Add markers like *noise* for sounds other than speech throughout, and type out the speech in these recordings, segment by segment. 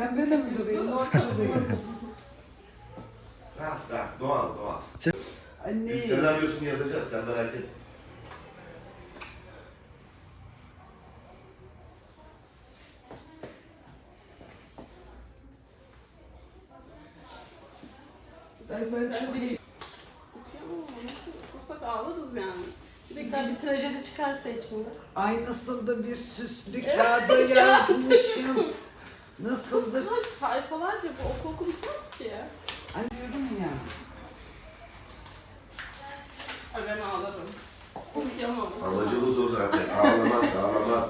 Mi durayım? Nasıl durayım? Rahat rahat doğal doğal. Anne. Biz senaryosunu yazacağız sen merak etme. Ay ben çok iyi. Okuyamam ama nasıl okursak ağlarız yani. Bir de güzel bir trajedi çıkarsa içinde. Ay nasıl da bir süslü kağıda *laughs* yazmışım. Nasıl da... Kaç sayfalarca bu oku oku bitmez ki ya. Anne diyorum ya. Ay ben ağlarım. Okuyamam. Amacımız o zaten. Ağlamak ağlamak.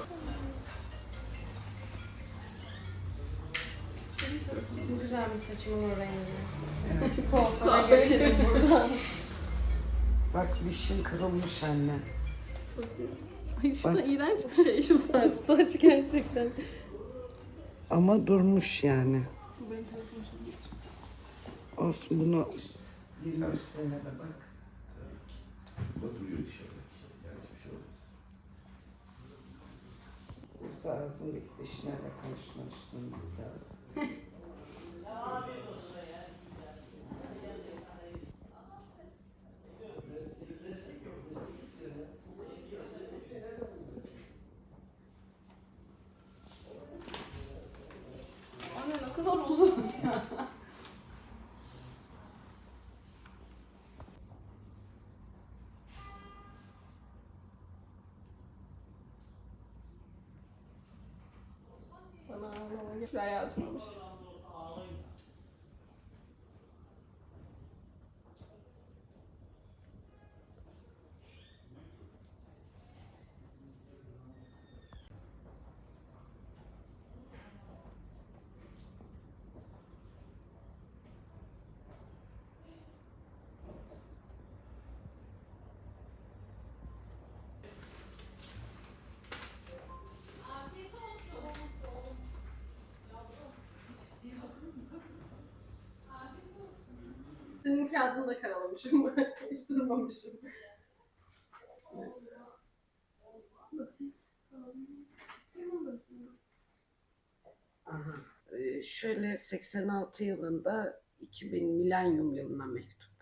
Bu güzel bir saçımın o rengi. Evet. Kuaföre buradan. Bak dişin kırılmış anne. Ay şu da iğrenç bir şey şu saç. Saç gerçekten. Ama durmuş yani. Bu. Olsun bunu 20 senede bak. Ama duruyor dışarıda işte. Yani hiçbir şey olmaz. Yoksa ağzındaki dişlerle karşılaştığım biraz. *laughs* ağlama güzel kağıdını da karalamışım. *laughs* Hiç durmamışım. Aha. Ee, şöyle 86 yılında 2000 milenyum yılına mektup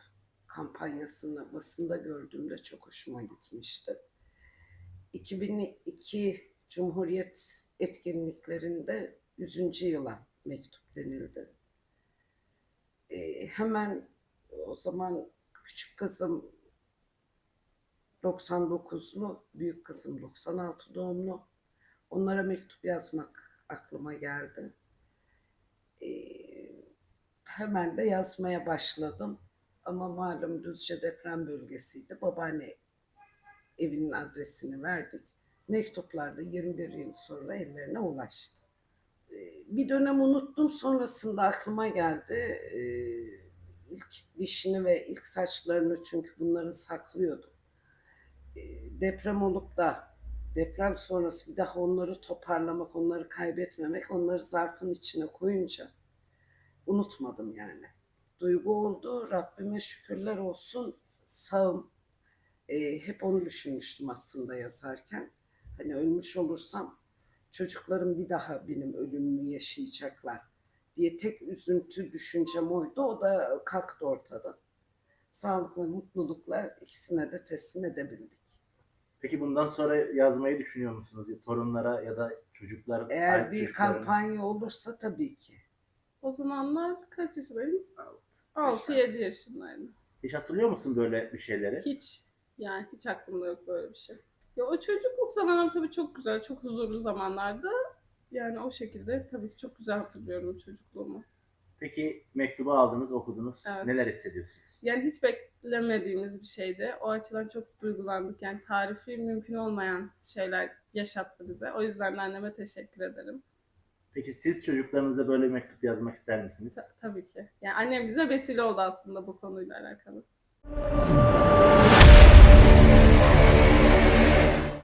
kampanyasını basında gördüğümde çok hoşuma gitmişti. 2002 Cumhuriyet etkinliklerinde 100. yıla mektup denildi. Ee, hemen o zaman küçük kızım 99'lu, büyük kızım 96 doğumlu. Onlara mektup yazmak aklıma geldi. Ee, hemen de yazmaya başladım. Ama malum Düzce deprem bölgesiydi. Babaanne evinin adresini verdik. Mektuplar da 21 yıl sonra ellerine ulaştı. Ee, bir dönem unuttum sonrasında aklıma geldi. Ee, ilk dişini ve ilk saçlarını çünkü bunları saklıyordum. Ee, deprem olup da deprem sonrası bir daha onları toparlamak, onları kaybetmemek, onları zarfın içine koyunca unutmadım yani. Duygu oldu, Rabbime şükürler olsun sağım. Ee, hep onu düşünmüştüm aslında yazarken. Hani ölmüş olursam çocuklarım bir daha benim ölümümü yaşayacaklar diye tek üzüntü düşüncem oydu. O da kalktı ortadan. Sağlık ve mutlulukla ikisine de teslim edebildik. Peki bundan sonra yazmayı düşünüyor musunuz? Torunlara ya da çocuklar? Eğer bir çocuklara? kampanya olursa tabii ki. O zamanlar kaç yaşındayım? Altı. 6-7 yaşındaydım. Hiç hatırlıyor musun böyle bir şeyleri? Hiç yani hiç aklımda yok böyle bir şey. Ya o çocukluk zamanım tabii çok güzel, çok huzurlu zamanlardı. Yani o şekilde tabii ki çok güzel hatırlıyorum çocukluğumu. Peki mektubu aldınız, okudunuz. Evet. Neler hissediyorsunuz? Yani hiç beklemediğimiz bir şeydi. O açıdan çok duygulandık. Yani tarifi mümkün olmayan şeyler yaşattı bize. O yüzden de anneme teşekkür ederim. Peki siz çocuklarınıza böyle bir mektup yazmak ister misiniz? Ta- tabii ki. Yani annem bize vesile oldu aslında bu konuyla alakalı.